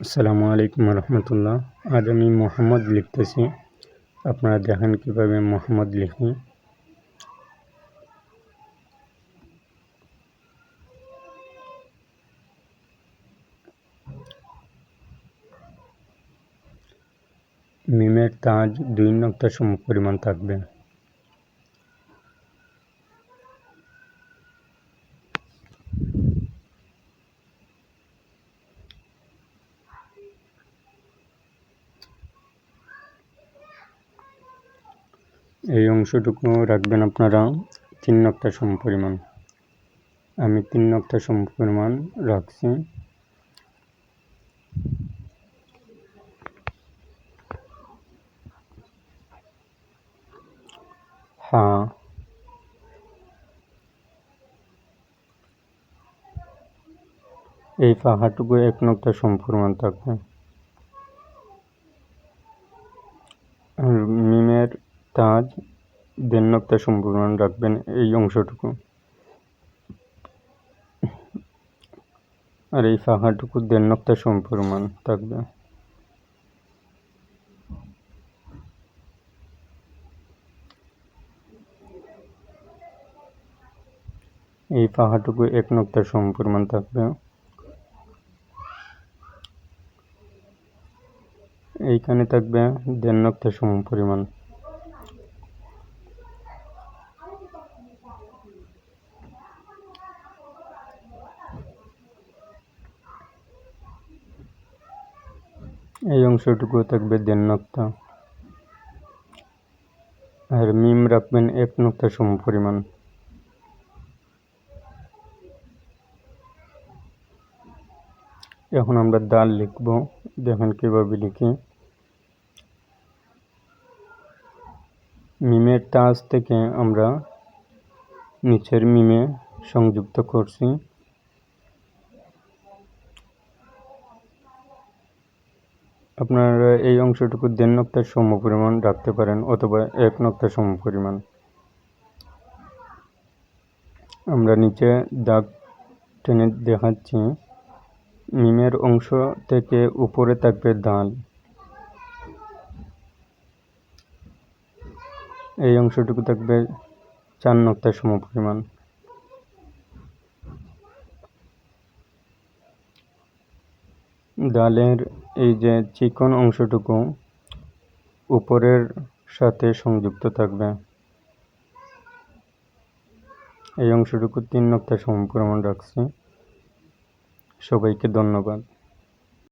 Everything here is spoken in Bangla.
আসসালামু আলাইকুম রহমতুল্লাহ। আজ আমি মোহাম্মদ লিখতেছি। আপনারা দেখেন কীভাবে মোহাম্মদ লিখি। মিমের তাজ দুই নক্তা সম পরিমাণ থাকবে। এই অংশটুকু রাখবেন আপনারা তিন নক্তা সম পরিমাণ। আমি তিন নক্তা সম পরিমাণ রাখছি। হ্যাঁ। এই ফাঁকাটুকু এক নক্তা সম পরিমাণ থাকবে। মিমের তাজ দেড় নক্তা সম্পূর্ণ রাখবেন এই অংশটুকু। আর এই ফাঁকাটুকু দেড় নক্তা সম্পূর্ণ থাকবে। এই পাহাড়টুকু এক নক্তার সম্পূর্ণ থাকবে। এইখানে থাকবে দেড় নক্তার সম পরিমাণ এই অংশটুকু থাকবে দেড় নক্তা। আর মিম রাখবেন এক নক্তা সম পরিমাণ। এখন আমরা দাল লিখব। দেখেন কীভাবে লিখি। মিমের টাচ থেকে আমরা নিচের মিমে সংযুক্ত করছি। আপনারা এই অংশটুকু দেড় নক্তার সম পরিমাণ রাখতে পারেন অথবা এক নক্তার সম পরিমাণ। আমরা নিচে দাগ টেনে দেখাচ্ছি। মিমের অংশ থেকে উপরে থাকবে দাল এই অংশটুকু থাকবে চার নক্তার সম পরিমাণ। ডালের এই যে চিকন অংশটুকু উপরের সাথে সংযুক্ত থাকবে। এই অংশটুকু তিন নক্তা সমপরিমাণ রাখছি। সবাইকে ধন্যবাদ।